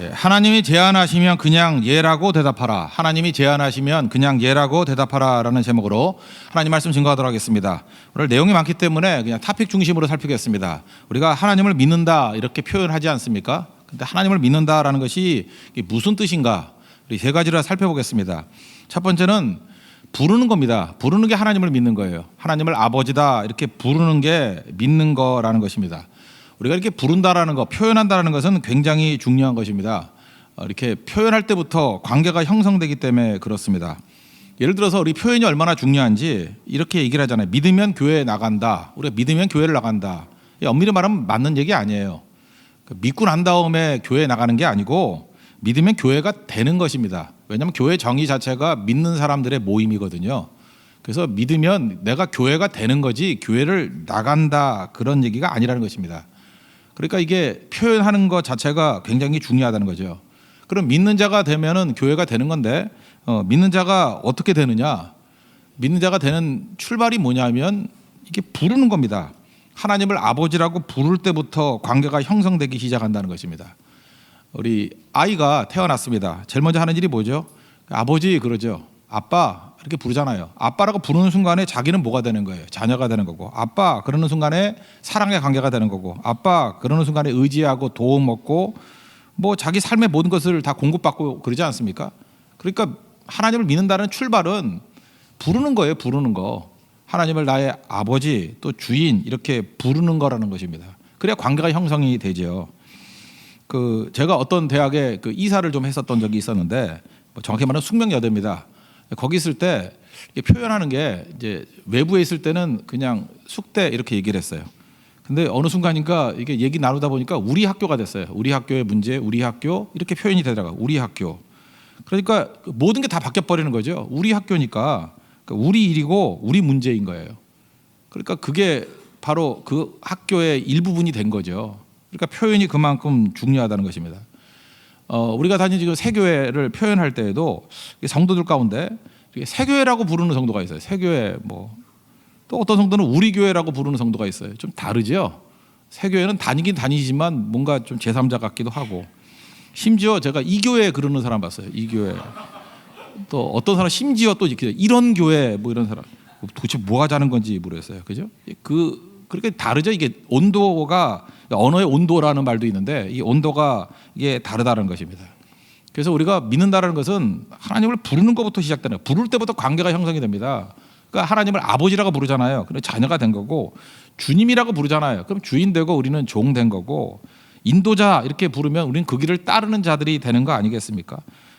예, 하나님이 제안하시면 그냥 예라고 대답하라. 하나님이 제안하시면 그냥 예라고 대답하라라는 제목으로 하나님 말씀 증거하도록 하겠습니다. 오늘 내용이 많기 때문에 그냥 타픽 중심으로 살피겠습니다. 우리가 하나님을 믿는다 이렇게 표현하지 않습니까? 근데 하나님을 믿는다라는 것이 무슨 뜻인가? 우리 세 가지를 살펴보겠습니다. 첫 번째는 부르는 겁니다. 부르는 게 하나님을 믿는 거예요. 하나님을 아버지다 이렇게 부르는 게 믿는 거라는 것입니다. 우리가 이렇게 부른다라는 거, 표현한다라는 것은 굉장히 중요한 것입니다. 어, 이렇게 표현할 때부터 관계가 형성되기 때문에 그렇습니다. 예를 들어서 우리 표현이 얼마나 중요한지 이렇게 얘기를 하잖아요. 믿으면 교회에 나간다. 우리가 믿으면 교회를 나간다. 이 엄밀히 말하면 맞는 얘기 아니에요. 그 믿고 난 다음에 교회에 나가는 게 아니고 믿으면 교회가 되는 것입니다. 왜냐하면 교회 정의 자체가 믿는 사람들의 모임이거든요. 그래서 믿으면 내가 교회가 되는 거지 교회를 나간다 그런 얘기가 아니라는 것입니다. 그러니까 이게 표현하는 것 자체가 굉장히 중요하다는 거죠. 그럼 믿는 자가 되면은 교회가 되는 건데 어, 믿는 자가 어떻게 되느냐? 믿는 자가 되는 출발이 뭐냐면 이게 부르는 겁니다. 하나님을 아버지라고 부를 때부터 관계가 형성되기 시작한다는 것입니다. 우리 아이가 태어났습니다. 제일 먼저 하는 일이 뭐죠? 아버지 그러죠. 아빠 이렇게 부르잖아요. 아빠라고 부르는 순간에 자기는 뭐가 되는 거예요? 자녀가 되는 거고. 아빠 그러는 순간에 사랑의 관계가 되는 거고. 아빠 그러는 순간에 의지하고 도움 얻고 뭐 자기 삶의 모든 것을 다 공급받고 그러지 않습니까? 그러니까 하나님을 믿는다는 출발은 부르는 거예요. 부르는 거. 하나님을 나의 아버지 또 주인 이렇게 부르는 거라는 것입니다. 그래야 관계가 형성이 되죠. 그 제가 어떤 대학에 그 이사를 좀 했었던 적이 있었는데 뭐 정확히 말하면 숙명여대입니다. 거기 있을 때 표현하는 게 이제 외부에 있을 때는 그냥 숙대 이렇게 얘기를 했어요. 근데 어느 순간인가 이게 얘기 나누다 보니까 우리 학교가 됐어요. 우리 학교의 문제, 우리 학교 이렇게 표현이 되더라고. 우리 학교. 그러니까 모든 게 다 바뀌어 버리는 거죠. 우리 학교니까 그러니까 우리 일이고 우리 문제인 거예요. 그러니까 그게 바로 그 학교의 일부분이 된 거죠. 그러니까 표현이 그만큼 중요하다는 것입니다. 어, 우리가 다니는 지금 세교회를 표현할 때에도 성도들 가운데 세교회라고 부르는 성도가 있어요. 세교회 뭐 또 어떤 성도는 우리 교회라고 부르는 성도가 있어요. 좀 다르죠. 세교회는 다니긴 다니지만 뭔가 좀 제3자 같기도 하고 심지어 제가 이 교회 그러는 사람 봤어요. 이 교회 또 어떤 사람 심지어 또 이렇게 이런 교회 뭐 이런 사람 도대체 뭐 하자는 건지 모르겠어요. 그죠? 그 그렇게 다르죠. 이게 온도가 언어의 온도라는 말도 있는데 이 온도가 이게 다르다는 것입니다. 그래서 우리가 믿는다는 것은 하나님을 부르는 것부터 시작되는. 부를 때부터 관계가 형성이 됩니다. 그러니까 하나님을 아버지라고 부르잖아요. 그럼 자녀가 된 거고 주님이라고 부르잖아요. 그럼 주인 되고 우리는 종 된 거고 인도자 이렇게 부르면 우리는 그 길을 따르는 자들이 되는 거 아니겠습니까?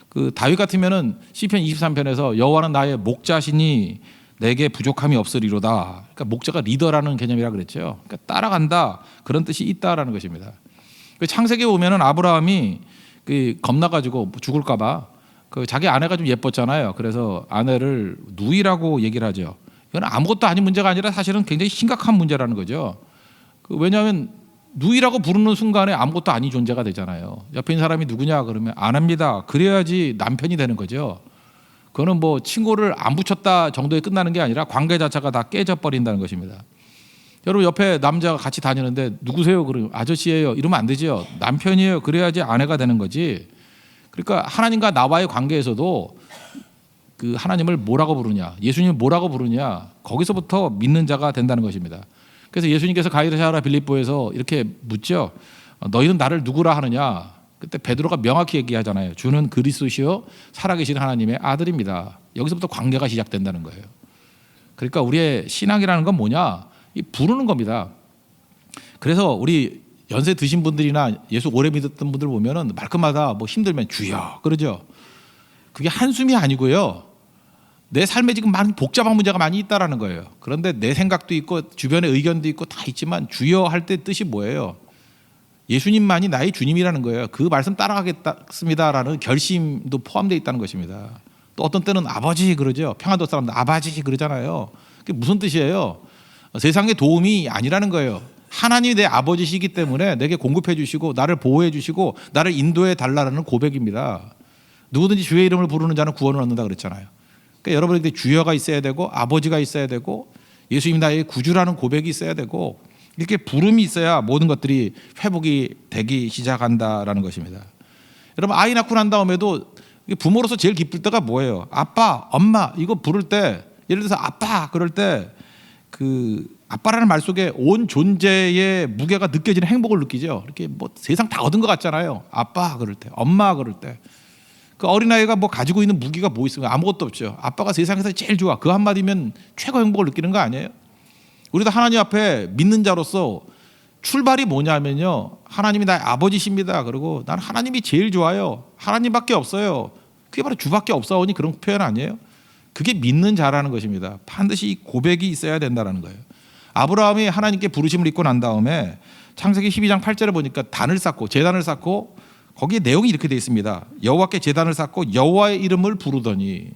그 다윗 같으면은 시편 23편에서 여호와는 나의 목자시니 내게 부족함이 없으리로다. 그러니까 목자가 리더라는 개념이라 그랬죠. 그러니까 따라간다 그런 뜻이 있다라는 것입니다. 그 창세기 보면은 아브라함이 그 겁나가지고 죽을까봐 그 자기 아내가 좀 예뻤잖아요. 그래서 아내를 누이라고 얘기를 하죠. 이건 아무것도 아닌 문제가 아니라 사실은 굉장히 심각한 문제라는 거죠. 그 왜냐하면 누이라고 부르는 순간에 아무것도 아닌 존재가 되잖아요. 옆에 있는 사람이 누구냐 그러면 안 합니다. 그래야지 남편이 되는 거죠. 그거는 뭐 친구를 안 붙였다 정도에 끝나는 게 아니라 관계 자체가 다 깨져 버린다는 것입니다. 여러분 옆에 남자가 같이 다니는데 누구세요? 그러면 아저씨예요. 이러면 안 되죠. 남편이에요. 그래야지 아내가 되는 거지. 그러니까 하나님과 나와의 관계에서도 그 하나님을 뭐라고 부르냐, 예수님을 뭐라고 부르냐, 거기서부터 믿는 자가 된다는 것입니다. 그래서 예수님께서 가이사라 빌립보에서 이렇게 묻죠. 어, 너희는 나를 누구라 하느냐? 그때 베드로가 명확히 얘기하잖아요. 주는 그리스도시요 살아계신 하나님의 아들입니다. 여기서부터 관계가 시작된다는 거예요. 그러니까 우리의 신앙이라는 건 뭐냐? 이 부르는 겁니다. 그래서 우리 연세 드신 분들이나 예수 오래 믿었던 분들 보면은 말끝마다 뭐 힘들면 주여 그러죠. 그게 한숨이 아니고요. 내 삶에 지금 많은 복잡한 문제가 많이 있다라는 거예요. 그런데 내 생각도 있고 주변의 의견도 있고 다 있지만 주여 할 때 뜻이 뭐예요? 예수님만이 나의 주님이라는 거예요. 그 말씀 따라가겠습니다라는 결심도 포함되어 있다는 것입니다. 또 어떤 때는 아버지 그러죠. 평안도 사람들 아버지 그러잖아요. 그게 무슨 뜻이에요? 세상의 도움이 아니라는 거예요. 하나님이 내 아버지시기 때문에 내게 공급해 주시고 나를 보호해 주시고 나를 인도해 달라는 고백입니다. 누구든지 주의 이름을 부르는 자는 구원을 얻는다 그랬잖아요. 그러니까 여러분에게 주여가 있어야 되고 아버지가 있어야 되고 예수님 나의 구주라는 고백이 있어야 되고 이렇게 부름이 있어야 모든 것들이 회복이 되기 시작한다라는 것입니다. 여러분 아이 낳고 난 다음에도 부모로서 제일 기쁠 때가 뭐예요? 아빠, 엄마 이거 부를 때 예를 들어서 아빠 그럴 때 그 아빠라는 말 속에 온 존재의 무게가 느껴지는 행복을 느끼죠. 이렇게 뭐 세상 다 얻은 것 같잖아요. 아빠 그럴 때, 엄마 그럴 때. 그 어린아이가 뭐 가지고 있는 무기가 뭐 있으면 아무것도 없죠. 아빠가 세상에서 제일 좋아. 그 한마디면 최고 행복을 느끼는 거 아니에요? 우리도 하나님 앞에 믿는 자로서 출발이 뭐냐면요. 하나님이 나의 아버지십니다. 그리고 난 하나님이 제일 좋아요. 하나님밖에 없어요. 그게 바로 주밖에 없사오니 그런 표현 아니에요? 그게 믿는 자라는 것입니다. 반드시 이 고백이 있어야 된다는 거예요. 아브라함이 하나님께 부르심을 입고 난 다음에 창세기 12장 8절에 보니까 단을 쌓고 제단을 쌓고 거기에 내용이 이렇게 되어 있습니다. 여호와께 제단을 쌓고 여호와의 이름을 부르더니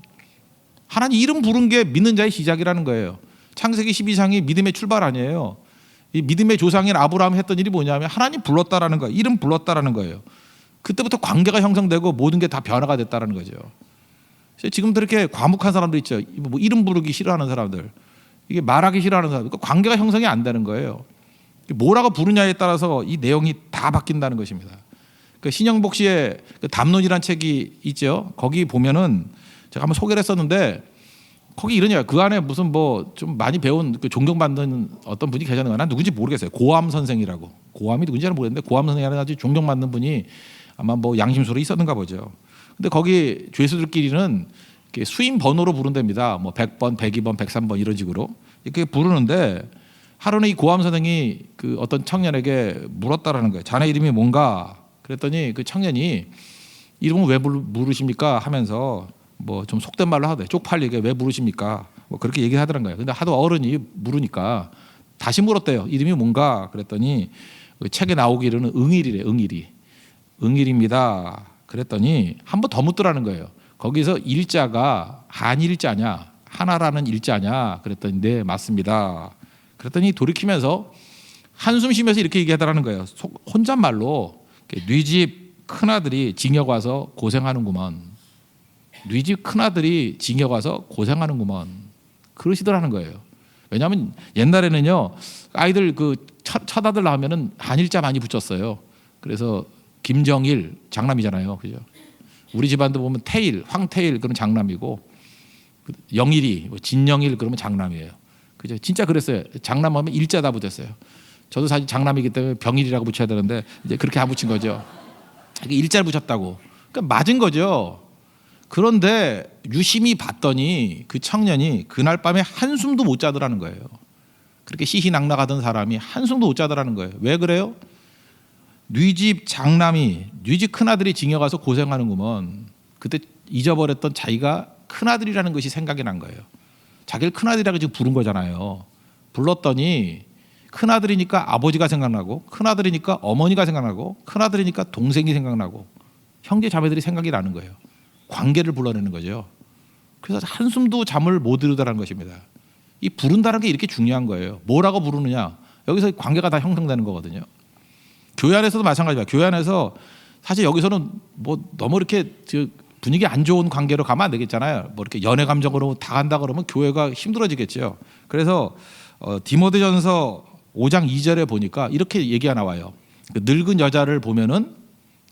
하나님 이름 부른 게 믿는 자의 시작이라는 거예요. 창세기 12장이 믿음의 출발 아니에요. 이 믿음의 조상인 아브라함이 했던 일이 뭐냐면 하나님 불렀다라는 거예요. 이름 불렀다라는 거예요. 그때부터 관계가 형성되고 모든 게 다 변화가 됐다라는 거죠. 지금도 이렇게 과묵한 사람들 있죠. 뭐 이름 부르기 싫어하는 사람들, 이게 말하기 싫어하는 사람들, 그 관계가 형성이 안 되는 거예요. 뭐라고 부르냐에 따라서 이 내용이 다 바뀐다는 것입니다. 그 신영복 씨의 그 담론이란 책이 있죠. 거기 보면은 제가 한번 소개를 했었는데 거기 이러냐 그 안에 무슨 뭐 좀 많이 배운 그 존경받는 어떤 분이 계셨는 거나 누군지 모르겠어요. 고암 선생이라고 고암이 누군지는 모르겠는데 고암 선생이라는 아주 존경받는 분이 아마 뭐 양심소로 있었는가 보죠. 근데 거기 죄수들끼리는 수임 번호로 부른답니다. 뭐 100번, 102번, 103번 이런 식으로 이렇게 부르는데 하루는 이 고암 선생이 그 어떤 청년에게 물었다라는 거예요. 자네 이름이 뭔가? 그랬더니 그 청년이 이름은 왜 물으십니까? 하면서 뭐 좀 속된 말로 하대. 쪽팔리게 왜 물으십니까? 뭐 그렇게 얘기하더란 거예요. 근데 하도 어른이 물으니까 다시 물었대요. 이름이 뭔가? 그랬더니 그 책에 나오기로는 응일이래. 응일이. 응일입니다. 그랬더니 한 번 더 묻더라는 거예요. 거기서 일자가 한일자냐 하나라는 일자냐 그랬더니 네 맞습니다. 그랬더니 돌이키면서 한숨 쉬면서 이렇게 얘기하더라는 거예요. 속- 혼잣말로 뉘집 큰아들이 징역 와서 고생하는구먼. 뉘집 큰아들이 징역 와서 고생하는구먼. 그러시더라는 거예요. 왜냐하면 옛날에는요 아이들 그 첫, 첫 아들 낳으면은 한일자 많이 붙였어요. 그래서 김정일 장남이잖아요, 그죠? 우리 집안도 보면 태일, 황태일 그런 장남이고 그 영일이, 뭐 진영일 그러면 장남이에요. 그죠? 진짜 그랬어요. 장남하면 일자 다 붙였어요. 저도 사실 장남이기 때문에 병일이라고 붙여야 되는데 이제 그렇게 안 붙인 거죠. 일자를 붙였다고. 그러니까 맞은 거죠. 그런데 유심히 봤더니 그 청년이 그날 밤에 한숨도 못 자더라는 거예요. 그렇게 시시낙낙하던 사람이 한숨도 못 자더라는 거예요. 왜 그래요? 뉘집 장남이 뉘집 큰아들이 징역 가서 고생하는구먼. 그때 잊어버렸던 자기가 큰아들이라는 것이 생각이 난 거예요. 자기를 큰아들이라고 지금 부른 거잖아요. 불렀더니 큰아들이니까 아버지가 생각나고 큰아들이니까 어머니가 생각나고 큰아들이니까 동생이 생각나고 형제 자매들이 생각이 나는 거예요. 관계를 불러내는 거죠. 그래서 한숨도 잠을 못 이루다라는 것입니다. 이 부른다는 게 이렇게 중요한 거예요. 뭐라고 부르느냐? 여기서 관계가 다 형성되는 거거든요. 교회 안에서도 마찬가지야. 교회 안에서 사실 여기서는 뭐 너무 이렇게 저 분위기 안 좋은 관계로 가면 안 되겠잖아요. 뭐 이렇게 연애 감정으로 다 간다 그러면 교회가 힘들어지겠죠. 그래서 어, 디모데전서 5장 2절에 보니까 이렇게 얘기가 나와요. 그 늙은 여자를 보면은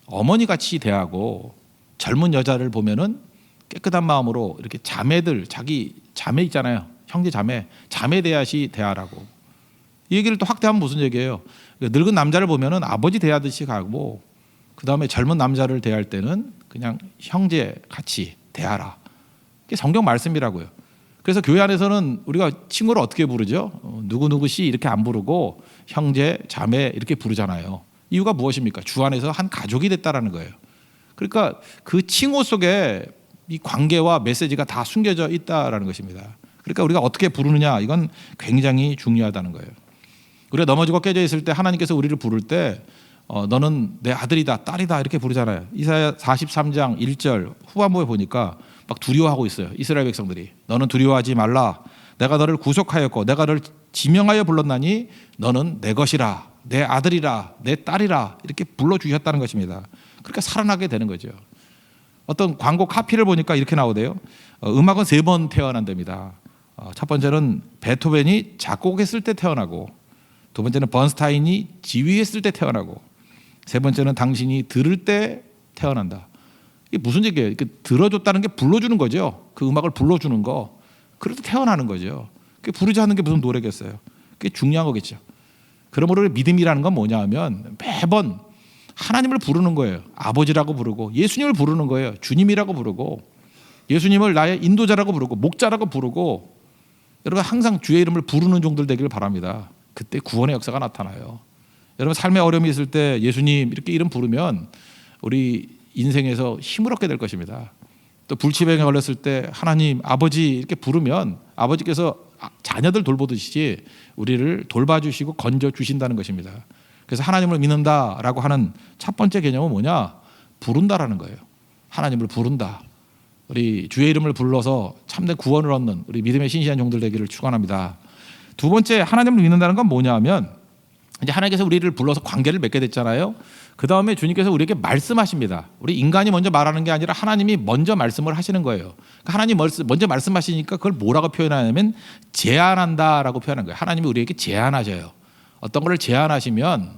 어머니 같이 대하고 젊은 여자를 보면은 깨끗한 마음으로 이렇게 자매들 자기 자매 있잖아요. 형제 자매 자매 대하시 대하라고. 이 얘기를 또 확대하면 무슨 얘기예요? 그러니까 늙은 남자를 보면은 아버지 대하듯이 가고 그 다음에 젊은 남자를 대할 때는 그냥 형제 같이 대하라. 이게 성경 말씀이라고요. 그래서 교회 안에서는 우리가 친구를 어떻게 부르죠? 어, 누구 누구 씨 이렇게 안 부르고 형제, 자매 이렇게 부르잖아요. 이유가 무엇입니까? 주 안에서 한 가족이 됐다라는 거예요. 그러니까 그 칭호 속에 이 관계와 메시지가 다 숨겨져 있다라는 것입니다. 그러니까 우리가 어떻게 부르느냐 이건 굉장히 중요하다는 거예요. 우리가 넘어지고 깨져 있을 때 하나님께서 우리를 부를 때 어, 너는 내 아들이다 딸이다 이렇게 부르잖아요. 이사야 43장 1절 후반부에 보니까 막 두려워하고 있어요. 이스라엘 백성들이 너는 두려워하지 말라. 내가 너를 구속하였고 내가 너를 지명하여 불렀나니 너는 내 것이라 내 아들이라 내 딸이라 이렇게 불러 주셨다는 것입니다. 그러니까 살아나게 되는 거죠. 어떤 광고 카피를 보니까 이렇게 나오대요. 어, 음악은 세 번 태어난답니다. 어, 첫 번째는 베토벤이 작곡했을 때 태어나고 두 번째는 번스타인이 지휘했을 때 태어나고 세 번째는 당신이 들을 때 태어난다. 이게 무슨 얘기예요? 이게 들어줬다는 게 불러주는 거죠. 그 음악을 불러주는 거. 그래도 태어나는 거죠. 그게 부르지 않는 게 무슨 노래겠어요. 그게 중요한 거겠죠. 그러므로 믿음이라는 건 뭐냐 하면 매번 하나님을 부르는 거예요. 아버지라고 부르고 예수님을 부르는 거예요. 주님이라고 부르고 예수님을 나의 인도자라고 부르고 목자라고 부르고 여러분 항상 주의 이름을 부르는 종들 되기를 바랍니다. 그때 구원의 역사가 나타나요. 여러분 삶에 어려움이 있을 때 예수님 이렇게 이름 부르면 우리 인생에서 힘을 얻게 될 것입니다. 또 불치병에 걸렸을 때 하나님 아버지 이렇게 부르면 아버지께서 자녀들 돌보듯이 우리를 돌봐주시고 건져 주신다는 것입니다. 그래서 하나님을 믿는다라고 하는 첫 번째 개념은 뭐냐? 부른다라는 거예요. 하나님을 부른다. 우리 주의 이름을 불러서 참된 구원을 얻는 우리 믿음의 신실한 종들 되기를 축원합니다. 두 번째 하나님을 믿는다는 건 뭐냐하면 이제 하나님께서 우리를 불러서 관계를 맺게 됐잖아요. 그 다음에 주님께서 우리에게 말씀하십니다. 우리 인간이 먼저 말하는 게 아니라 하나님이 먼저 말씀을 하시는 거예요. 그러니까 하나님 먼저 말씀하시니까 그걸 뭐라고 표현하냐면 제안한다라고 표현한 거예요. 하나님이 우리에게 제안하셔요. 어떤 거를 제안하시면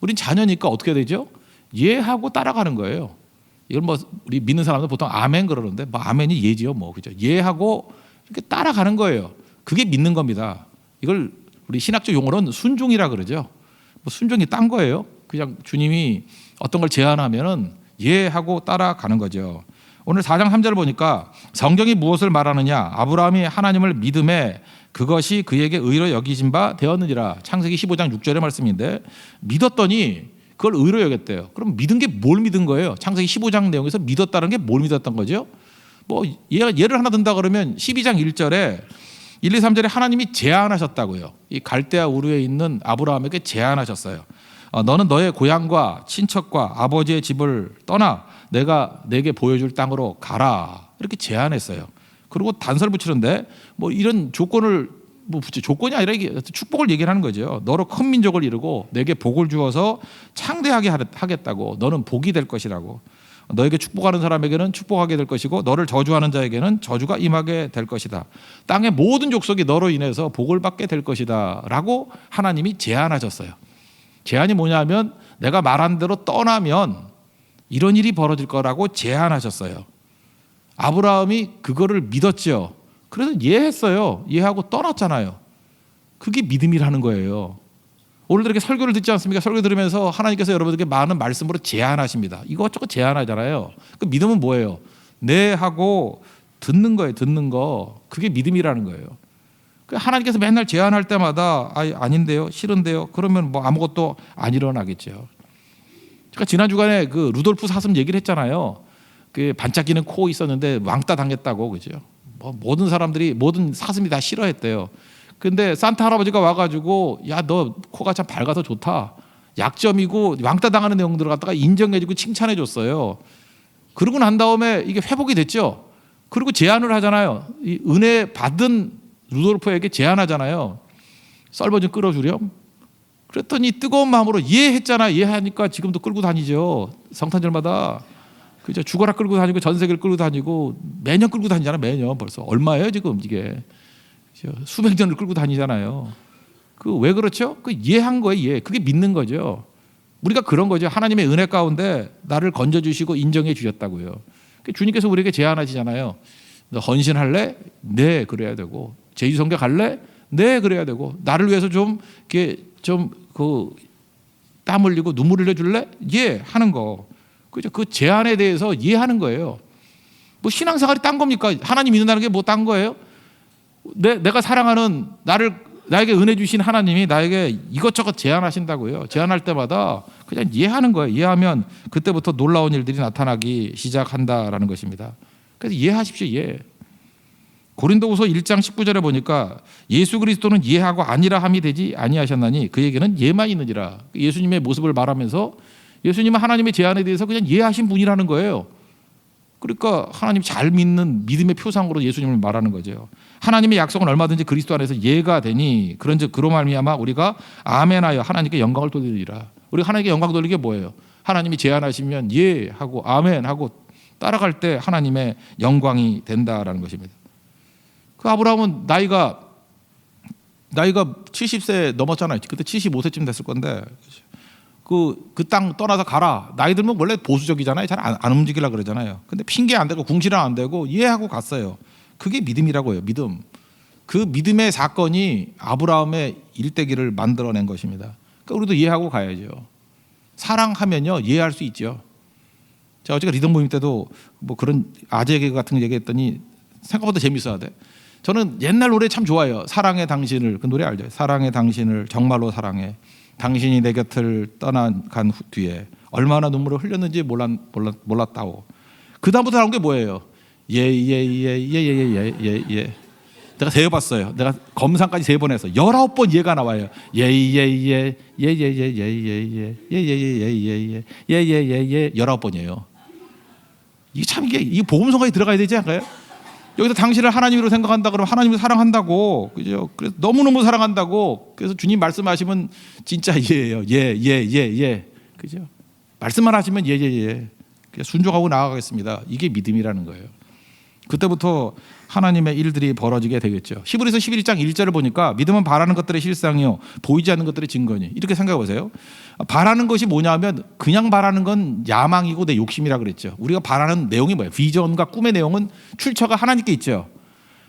우린 자녀니까 어떻게 되죠? 예하고 따라가는 거예요. 이걸 뭐 우리 믿는 사람들 보통 아멘 그러는데 뭐 아멘이 예지요 뭐 그죠? 예하고 이렇게 따라가는 거예요. 그게 믿는 겁니다. 이걸 우리 신학적 용어로는 순종이라 그러죠. 뭐 순종이 딴 거예요. 그냥 주님이 어떤 걸 제안하면은 예 하고 따라가는 거죠. 오늘 4장 3절을 보니까 성경이 무엇을 말하느냐? 아브라함이 하나님을 믿음에 그것이 그에게 의로 여기진 바 되었느니라. 창세기 15장 6절의 말씀인데 믿었더니 그걸 의로 여겼대요. 그럼 믿은 게 뭘 믿은 거예요? 창세기 15장 내용에서 믿었다는 게 뭘 믿었던 거죠? 뭐 예를 하나 든다 그러면 12장 1절에 1, 2, 3절에 하나님이 제안하셨다고요. 이 갈대아 우르에 있는 아브라함에게 제안하셨어요. 어, 너는 너의 고향과 친척과 아버지의 집을 떠나 내가 내게 보여줄 땅으로 가라. 이렇게 제안했어요. 그리고 단서를 붙이는데 뭐 이런 조건을 뭐 붙여 조건이 아니라 이게 축복을 얘기를 하는 거죠. 너로 큰 민족을 이루고 내게 복을 주어서 창대하게 하겠다고 너는 복이 될 것이라고. 너에게 축복하는 사람에게는 축복하게 될 것이고 너를 저주하는 자에게는 저주가 임하게 될 것이다. 땅의 모든 족속이 너로 인해서 복을 받게 될 것이다라고 하나님이 제안하셨어요. 제안이 뭐냐면 내가 말한 대로 떠나면 이런 일이 벌어질 거라고 제안하셨어요. 아브라함이 그거를 믿었죠. 그래서 이해했어요. 이해하고 떠났잖아요. 그게 믿음이라는 거예요. 오늘도 이렇게 설교를 듣지 않습니까? 설교 들으면서 하나님께서 여러분들에게 많은 말씀으로 제안하십니다. 이것저것 제안하잖아요. 그 믿음은 뭐예요? 네 하고 듣는 거예요. 듣는 거. 그게 믿음이라는 거예요. 그 하나님께서 맨날 제안할 때마다 아 아닌데요, 싫은데요. 그러면 뭐 아무것도 안 일어나겠죠. 제가 지난 주간에 그 루돌프 사슴 얘기를 했잖아요. 그 반짝이는 코 있었는데 왕따 당했다고 그죠. 뭐 모든 사람들이 모든 사슴이 다 싫어했대요. 근데 산타 할아버지가 와가지고 야 너 코가 참 밝아서 좋다. 약점이고 왕따 당하는 내용들을 갖다가 인정해주고 칭찬해줬어요. 그러고 난 다음에 이게 회복이 됐죠. 그리고 제안을 하잖아요. 이 은혜 받은 루돌프에게 제안하잖아요. 썰버 좀 끌어주렴. 그랬더니 뜨거운 마음으로 이해했잖아. 이해하니까 지금도 끌고 다니죠. 성탄절마다. 그죠? 죽어라 끌고 다니고 전 세계를 끌고 다니고 매년 끌고 다니잖아. 매년 벌써 얼마예요 지금 이게 수백 년을 끌고 다니잖아요. 그 왜 그렇죠? 그 이해한 거예요. 이해. 그게 믿는 거죠. 우리가 그런 거죠. 하나님의 은혜 가운데 나를 건져 주시고 인정해 주셨다고요. 그 주님께서 우리에게 제안하시잖아요. 너 헌신할래? 네, 그래야 되고 제주 성교 갈래? 네, 그래야 되고 나를 위해서 좀 이렇게 좀그 땀 흘리고 눈물 흘려 줄래? 예, 하는 거. 그죠? 그 제안에 대해서 이해하는 거예요. 뭐 신앙생활이 딴 겁니까? 하나님 믿는다는 게 뭐 딴 거예요? 내, 내가 사랑하는 나를 나에게 은혜 주신 하나님이 나에게 이것저것 제안하신다고요. 제안할 때마다 그냥 이해하는 거예요. 이해하면 그때부터 놀라운 일들이 나타나기 시작한다라는 것입니다. 그래서 이해하십시오. 이해. 고린도후서 1장 19절에 보니까 예수 그리스도는 이해하고 아니라 함이 되지 아니하셨나니 그에게는 예만 있느니라. 예수님의 모습을 말하면서 예수님은 하나님의 제안에 대해서 그냥 이해하신 분이라는 거예요. 그러니까 하나님 잘 믿는 믿음의 표상으로 예수님을 말하는 거죠. 하나님의 약속은 얼마든지 그리스도 안에서 예가 되니 그런즉 그로 말미암아 우리가 아멘하여 하나님께 영광을 돌리리라. 우리 하나님께 영광 돌리게 뭐예요? 하나님이 제안하시면 예 하고 아멘 하고 따라갈 때 하나님의 영광이 된다라는 것입니다. 그 아브라함은 나이가 나이가 70세 넘었잖아요. 그때 75세쯤 됐을 건데 그 그 땅 떠나서 가라. 나이 들면 원래 보수적이잖아요. 잘안 움직이려 그러잖아요. 근데 핑계 안 되고 궁시렁 안 되고 이해하고 갔어요. 그게 믿음이라고요. 믿음. 그 믿음의 사건이 아브라함의 일대기를 만들어낸 것입니다. 그러니까 우리도 이해하고 가야죠. 사랑하면요 이해할 수 있죠. 제가 어제가 리더 모임 때도 뭐 그런 아재 개그 같은 거 얘기했더니 생각보다 재밌어야 돼. 저는 옛날 노래 참 좋아해요. 사랑의 당신을 그 노래 알죠? 사랑의 당신을 정말로 사랑해. 당신이 내 곁을 떠나간 후- 뒤에 얼마나 눈물을 흘렸는지 몰랐, 몰랐, 몰랐 다고. 그 다음부터 나온 게 뭐예요? 예예예예예 예 예 예. 내가 세어봤어요. 내가 검상까지 세 번 해서 열아홉 번 예가 나와요. 예예예 예예예예예예예예예예예예예예 열아홉 번이에요. 이게 참 이게 이 보험성가에 들어가야 되지 않을까요? 여기서 당신을 하나님으로 생각한다 그러면 하나님을 사랑한다고 그죠? 그래서 너무 너무 사랑한다고 그래서 주님 말씀하시면 진짜 예예요. 예 예 예 예, 그죠? 말씀만 하시면 예 예 예. 그냥 순종하고 나아가겠습니다. 이게 믿음이라는 거예요. 그때부터 하나님의 일들이 벌어지게 되겠죠. 히브리서 11장 1절을 보니까 믿음은 바라는 것들의 실상이요 보이지 않는 것들의 증거니 이렇게 생각해 보세요. 바라는 것이 뭐냐면 그냥 바라는 건 야망이고 내 욕심이라 그랬죠. 우리가 바라는 내용이 뭐예요? 비전과 꿈의 내용은 출처가 하나님께 있죠.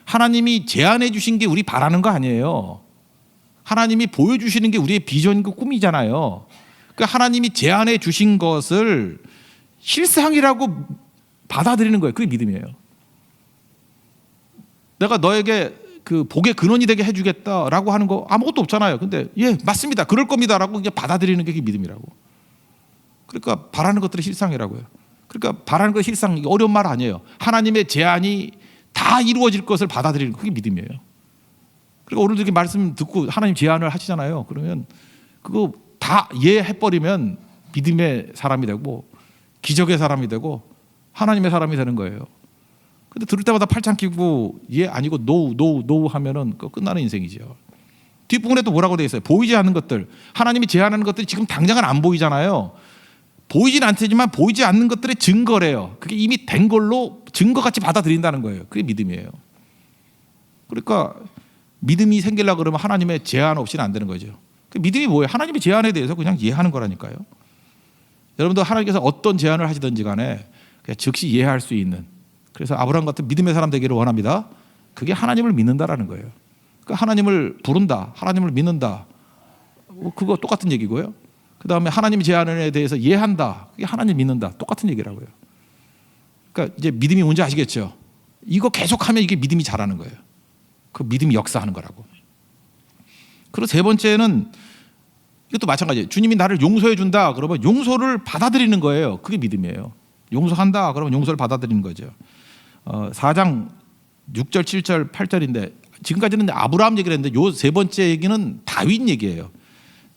하나님이 제안해 주신 게 우리 바라는 거 아니에요. 하나님이 보여 주시는 게 우리의 비전과 꿈이잖아요. 그 하나님이 제안해 주신 것을 실상이라고 받아들이는 거예요. 그게 믿음이에요. 내가 너에게 그 복의 근원이 되게 해주겠다라고 하는 거 아무것도 없잖아요. 근데 예 맞습니다. 그럴 겁니다라고 이제 받아들이는 게 믿음이라고. 그러니까 바라는 것들이 실상이라고요. 그러니까 바라는 것 실상 어려운 말 아니에요. 하나님의 제안이 다 이루어질 것을 받아들이는 거, 그게 믿음이에요. 그리고 오늘도 이렇게 말씀 듣고 하나님 제안을 하시잖아요. 그러면 그거 다 이해해버리면 믿음의 사람이 되고 기적의 사람이 되고 하나님의 사람이 되는 거예요. 근데 들을 때마다 팔짱 끼고 예 아니고 노우 노우 노우 하면은 그 끝나는 인생이죠. 뒷부분에 또 뭐라고 돼 있어요? 보이지 않는 것들. 하나님이 제안하는 것들이 지금 당장은 안 보이잖아요. 보이진 않지만 보이지 않는 것들의 증거래요. 그게 이미 된 걸로 증거같이 받아들인다는 거예요. 그게 믿음이에요. 그러니까 믿음이 생기려 그러면 하나님의 제안 없이는 안 되는 거죠. 그 믿음이 뭐예요? 하나님의 제안에 대해서 그냥 이해하는 거라니까요. 여러분도 하나님께서 어떤 제안을 하시든지 간에 즉시 이해할 수 있는 그래서 아브라함 같은 믿음의 사람 되기를 원합니다. 그게 하나님을 믿는다라는 거예요. 그 하나님을 부른다, 하나님을 믿는다. 뭐 그거 똑같은 얘기고요. 그 다음에 하나님 제안에 대해서 이해한다. 그게 하나님 믿는다. 똑같은 얘기라고요. 그러니까 이제 믿음이 뭔지 아시겠죠? 이거 계속하면 이게 믿음이 자라는 거예요. 그 믿음이 역사하는 거라고. 그리고 세 번째는 이것도 마찬가지예요. 주님이 나를 용서해 준다. 그러면 용서를 받아들이는 거예요. 그게 믿음이에요. 용서한다. 그러면 용서를 받아들이는 거죠. 어, 4장 6절, 7절, 8절인데 지금까지는 아브라함 얘기를 했는데 요 세 번째 얘기는 다윗 얘기예요.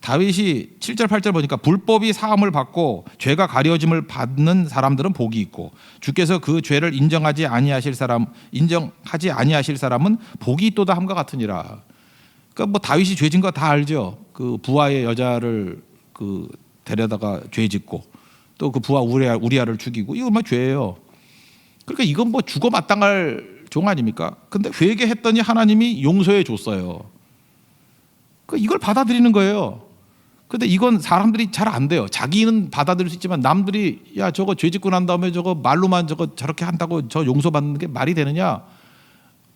다윗이 7절, 8절 보니까 불법이 사함을 받고 죄가 가려짐을 받는 사람들은 복이 있고 주께서 그 죄를 인정하지 아니하실 사람 인정하지 아니하실 사람은 복이 있도다 함과 같으니라. 그러니까 뭐 다윗이 죄진 거 다 알죠. 그 부하의 여자를 그 데려다가 죄 짓고 또 그 부하 우리아, 우리아를 죽이고 이거 막 죄예요. 그러니까 이건 뭐 죽어 마땅할 종 아닙니까? 근데 회개했더니 하나님이 용서해 줬어요. 그 이걸 받아들이는 거예요. 근데 이건 사람들이 잘 안 돼요. 자기는 받아들일 수 있지만 남들이 야 저거 죄 짓고 난 다음에 저거 말로만 저거 저렇게 한다고 저 용서받는 게 말이 되느냐?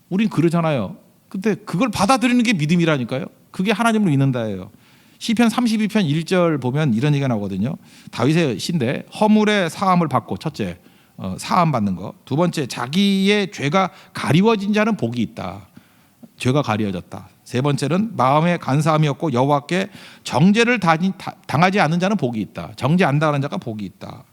우린 그러잖아요. 근데 그걸 받아들이는 게 믿음이라니까요. 그게 하나님을 믿는다예요. 시편 32편 1절 보면 이런 얘기가 나오거든요. 다윗의 시인데 허물의 사함을 받고 첫째 어, 사함 받는 거. 두 번째 자기의 죄가 가리워진 자는 복이 있다. 죄가 가리워졌다. 세 번째는 마음의 간사함이었고 여호와께 정죄를 당하지 않는 자는 복이 있다. 정죄 안 당하는 자가 복이 있다.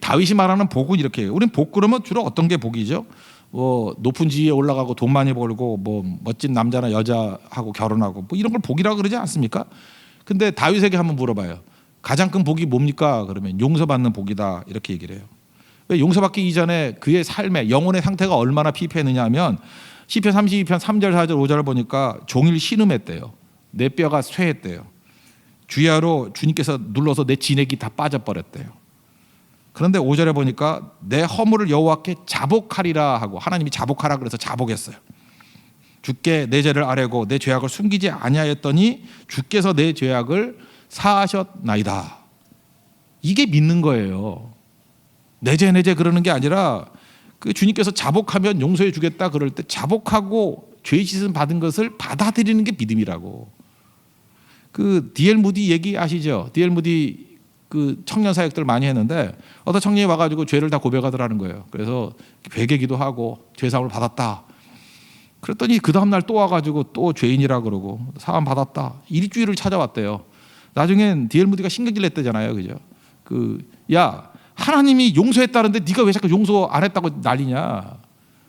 다윗이 말하는 복은 이렇게 해요. 우리는 복 그러면 주로 어떤 게 복이죠? 뭐 높은 지위에 올라가고 돈 많이 벌고 뭐 멋진 남자나 여자하고 결혼하고 뭐 이런 걸 복이라고 그러지 않습니까? 근데 다윗에게 한번 물어봐요. 가장 큰 복이 뭡니까? 그러면 용서받는 복이다 이렇게 얘기를 해요. 왜 용서받기 이전에 그의 삶의 영혼의 상태가 얼마나 피폐했느냐 하면 시편 32편 3절 4절 5절을 보니까 종일 신음했대요. 내 뼈가 쇠했대요. 주야로 주님께서 눌러서 내 진액이 다 빠져버렸대요. 그런데 5절에 보니까 내 허물을 여호와께 자복하리라 하고 하나님이 자복하라 그래서 자복했어요. 주께 내 죄를 아뢰고 내 죄악을 숨기지 아니하였더니 주께서 내 죄악을 사하셨나이다. 이게 믿는 거예요. 내재 내재 그러는 게 아니라 그 주님께서 자복하면 용서해 주겠다 그럴 때 자복하고 죄 씻음 받은 것을 받아들이는 게 믿음이라고. 그 디엘 무디 얘기 아시죠? 디엘 무디 그 청년 사역들 많이 했는데 어떤 청년이 와가지고 죄를 다 고백하더라는 거예요. 그래서 회개기도 하고 죄 사함을 받았다. 그랬더니 그 다음 날 또 와가지고 또 죄인이라 그러고 사함 받았다. 일주일을 찾아왔대요. 나중엔 디엘 무디가 신경질 냈대잖아요, 그죠? 그 야 하나님이 용서했다는데 네가 왜 자꾸 용서 안 했다고 난리냐?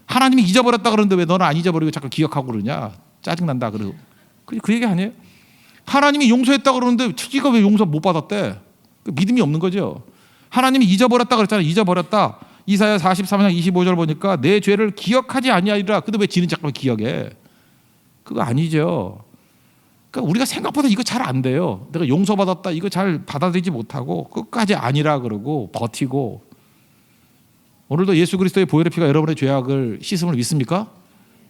하나님이 잊어버렸다 그러는데 왜 너는 안 잊어버리고 자꾸 기억하고 그러냐? 짜증 난다 그러고 그, 그 얘기 아니에요? 하나님이 용서했다 그러는데 치기가 왜 용서 못 받았대? 그 믿음이 없는 거죠. 하나님이 잊어버렸다 그랬잖아요. 잊어버렸다. 이사야 43장 25절 보니까 내 죄를 기억하지 아니하리라. 근데 왜 지는 잠깐만 기억해? 그거 아니죠. 그러니까 우리가 생각보다 이거 잘 안 돼요. 내가 용서받았다 이거 잘 받아들이지 못하고 끝까지 아니라 그러고 버티고 오늘도 예수 그리스도의 보혈의 피가 여러분의 죄악을 씻음을 믿습니까?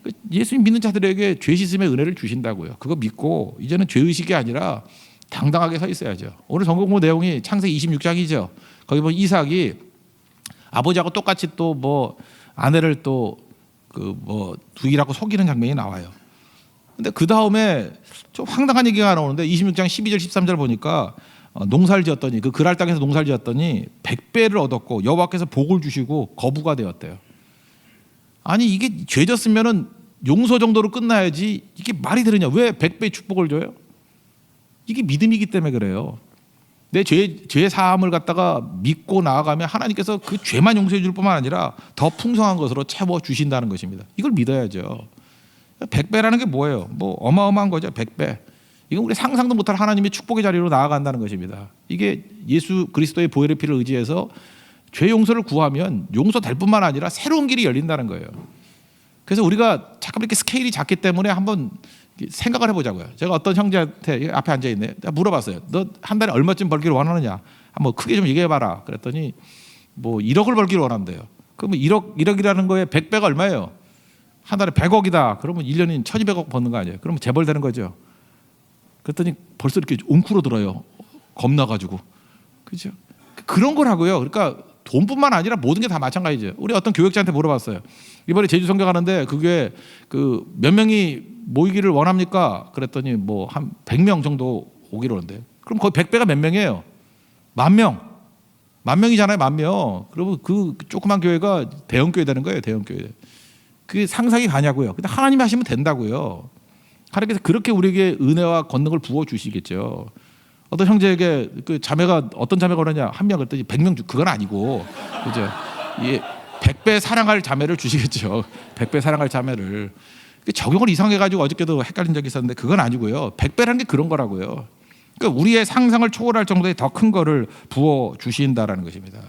그 예수님 믿는 자들에게 죄 씻음의 은혜를 주신다고요. 그거 믿고 이제는 죄 의식이 아니라 당당하게 서 있어야죠. 오늘 전공부 내용이 창세기 26장이죠. 거기 보면 이삭이 아버지하고 똑같이 또 뭐 아내를 또 그 뭐 두이라고 속이는 장면이 나와요. 근데 그 다음에 좀 황당한 얘기가 나오는데 26장 12절 13절 보니까 어, 농사를 지었더니 그 그랄 땅에서 농사를 지었더니 백배를 얻었고 여호와께서 복을 주시고 거부가 되었대요. 아니 이게 죄졌으면은 용서 정도로 끝나야지 이게 말이 되느냐? 왜 백배 축복을 줘요? 이게 믿음이기 때문에 그래요. 내 죄, 죄 사함을 갖다가 믿고 나아가면 하나님께서 그 죄만 용서해 줄 뿐만 아니라 더 풍성한 것으로 채워 주신다는 것입니다. 이걸 믿어야죠. 백배라는 게 뭐예요? 뭐 어마어마한 거죠. 백배. 이건 우리 상상도 못할 하나님의 축복의 자리로 나아간다는 것입니다. 이게 예수 그리스도의 보혈의 피를 의지해서 죄 용서를 구하면 용서될 뿐만 아니라 새로운 길이 열린다는 거예요. 그래서 우리가 잠깐 이렇게 스케일이 작기 때문에 한번 생각을 해보자고요. 제가 어떤 형제한테 앞에 앉아 있네. 물어봤어요. 너 한 달에 얼마쯤 벌기를 원하느냐? 한번 크게 좀 얘기해봐라. 그랬더니 뭐 1억을 벌기를 원한대요. 그러면 1억 1억이라는 거에 100배가 얼마예요? 한 달에 100억이다. 그러면 1년인 1,200억 버는 거 아니에요? 그러면 재벌 되는 거죠. 그랬더니 벌써 이렇게 웅크로 들어요. 겁나가지고. 그죠? 그런 거라고요. 그러니까 돈뿐만 아니라 모든 게 다 마찬가지죠. 우리 어떤 교육자한테 물어봤어요. 이번에 제주 성경 가는데 그게 그 몇 명이 모이기를 원합니까? 그랬더니 뭐 한 100명 정도 오기로 하는데. 그럼 거의 100배가 몇 명이에요? 만 명. 만 명이잖아요, 만 명. 그러면 그 조그만 교회가 대형 교회 되는 거예요, 대형 교회. 그게 상상이 가냐고요. 근데 하나님이 하시면 된다고요. 하나님께서 그렇게 우리에게 은혜와 권능을 부어 주시겠죠. 어떤 형제에게 그 자매가 어떤 자매가 그러냐 한 명 그랬더니 100명 주 그건 아니고 그죠? 예, 100배 사랑할 자매를 주시겠죠. 100배 사랑할 자매를 그 적용을 이상해 가지고 어저께도 헷갈린 적이 있었는데 그건 아니고요. 100배라는 게 그런 거라고요. 그러니까 우리의 상상을 초월할 정도의 더 큰 거를 부어 주신다라는 것입니다.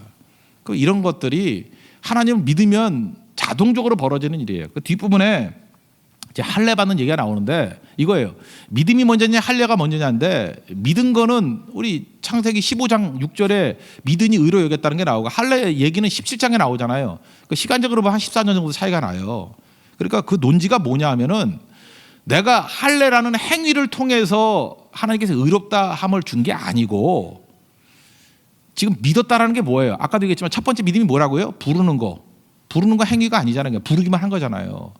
그 이런 것들이 하나님을 믿으면 자동적으로 벌어지는 일이에요. 그 뒷부분에 이제 할례 받는 얘기가 나오는데 이거예요. 믿음이 먼저냐 할례가 먼저냐인데 믿은 거는 우리 창세기 15장 6절에 믿으니 의로 여겼다는 게 나오고 할례 얘기는 17장에 나오잖아요. 그 시간적으로 보면 한 14년 정도 차이가 나요. 그러니까 그 논지가 뭐냐 하면은 내가 할례라는 행위를 통해서 하나님께서 의롭다 함을 준 게 아니고 지금 믿었다라는 게 뭐예요? 아까도 얘기했지만 첫 번째 믿음이 뭐라고요? 부르는 거. 부르는 거 행위가 아니잖아요. 부르기만 한 거잖아요.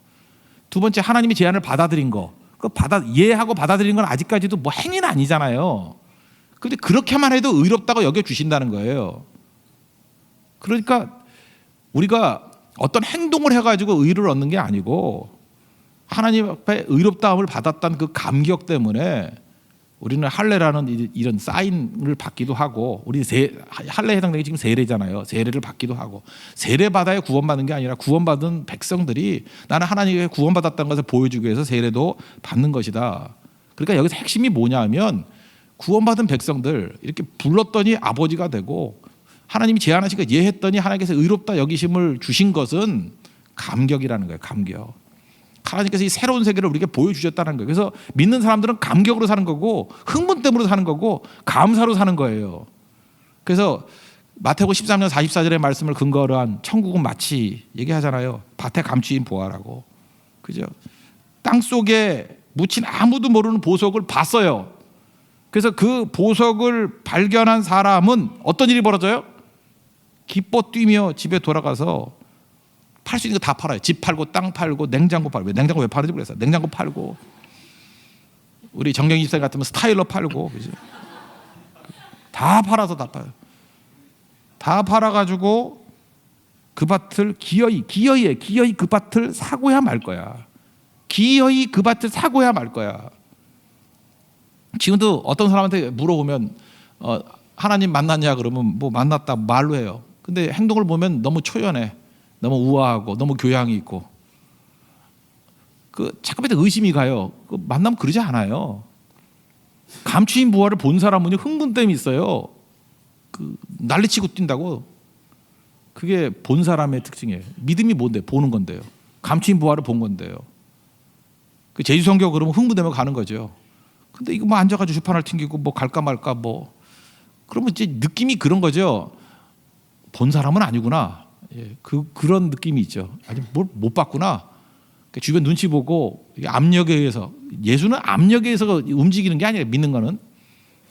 두 번째 하나님이 제안을 받아들인 거. 그 받아 이해하고 받아들인 건 아직까지도 뭐 행위는 아니잖아요. 근데 그렇게만 해도 의롭다고 여겨 주신다는 거예요. 그러니까 우리가 어떤 행동을 해 가지고 의를 얻는 게 아니고 하나님 앞에 의롭다함을 받았다는 그 감격 때문에 우리는 할례라는 이- 이런 사인을 받기도 하고 우리 세, 할례에 해당되는 게 지금 세례잖아요. 세례를 받기도 하고 세례 받아야 구원받는 게 아니라 구원받은 백성들이 나는 하나님께 구원받았다는 것을 보여주기 위해서 세례도 받는 것이다. 그러니까 여기서 핵심이 뭐냐면 구원받은 백성들 이렇게 불렀더니 아버지가 되고 하나님이 제안하신 거 예했더니 하나님께서 의롭다 여기심을 주신 것은 감격이라는 거예요. 감격. 하나님께서 이 새로운 세계를 우리에게 보여주셨다는 거예요. 그래서 믿는 사람들은 감격으로 사는 거고 흥분 때문에 사는 거고 감사로 사는 거예요. 그래서 마태복 13년 44절의 말씀을 근거로 한 천국은 마치 얘기하잖아요. 밭에 감추인 보아라고. 그죠? 땅 속에 묻힌 아무도 모르는 보석을 봤어요. 그래서 그 보석을 발견한 사람은 어떤 일이 벌어져요? 기뻐 뛰며 집에 돌아가서 팔 수 있는 거 다 팔아요. 집 팔고 땅 팔고 냉장고 팔고 냉장고 왜 파는지 모르겠어요. 냉장고 팔고 우리 정경희 집사님 같으면 스타일러 팔고 그지? 다 팔아서 다 팔아요. 다 팔아가지고 그 밭을 기어이 기어이에 기어이 그 밭을 사고야 말 거야. 기어이 그 밭을 사고야 말 거야. 지금도 어떤 사람한테 물어보면 어, 하나님 만났냐 그러면 뭐 만났다 말로 해요. 근데 행동을 보면 너무 초연해, 너무 우아하고 너무 교양이 있고 그 잠깐만 의심이 가요. 그 만나면 그러지 않아요. 감추인 부활을 본 사람은 흥분됨이 있어요. 그 난리치고 뛴다고. 그게 본 사람의 특징이에요. 믿음이 뭔데? 보는 건데요. 감추인 부활을 본 건데요. 그 제주 성교 그러면 흥분되면 가는 거죠. 근데 이거 뭐 앉아가지고 주판을 튕기고 뭐 갈까 말까 뭐 그러면 이제 느낌이 그런 거죠. 본 사람은 아니구나. 예, 그 그런 느낌이 있죠. 아직 뭘못 봤구나. 그 주변 눈치 보고 압력에 의해서 예수는 압력에 의해서 움직이는 게 아니라 믿는 거는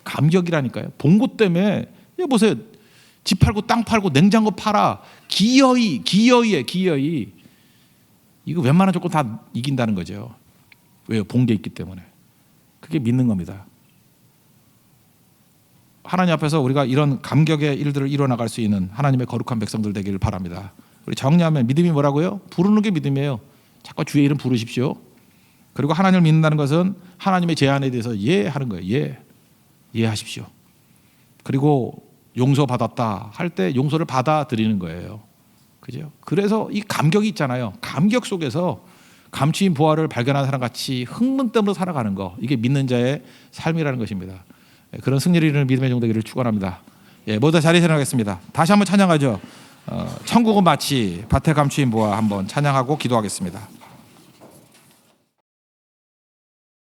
감격이라니까요. 본 것 때문에 예, 보세요. 집 팔고 땅 팔고 냉장고 팔아 기어이 기어이에 기어이 이거 웬만한 조건 다 이긴다는 거죠. 왜요? 본 게 있기 때문에. 그게 믿는 겁니다. 하나님 앞에서 우리가 이런 감격의 일들을 이뤄나갈 수 있는 하나님의 거룩한 백성들 되기를 바랍니다. 우리 정리하면 믿음이 뭐라고요? 부르는 게 믿음이에요. 자꾸 주의 이름 부르십시오. 그리고 하나님을 믿는다는 것은 하나님의 제안에 대해서 예 하는 거예요. 예. 예 하십시오. 그리고 용서받았다 할 때 용서를 받아들이는 거예요. 그죠? 그래서 이 감격이 있잖아요. 감격 속에서 감추인 부활을 발견한 사람 같이 흥분됨으로 살아가는 거. 이게 믿는 자의 삶이라는 것입니다. 예, 그런 승리를 이루는 믿음의 종되기를 축원합니다. 예, 모두 자리에 일어나겠습니다. 다시 한번 찬양하죠. 어, 천국은 마치 밭에 감추인 부활 한번 찬양하고 기도하겠습니다.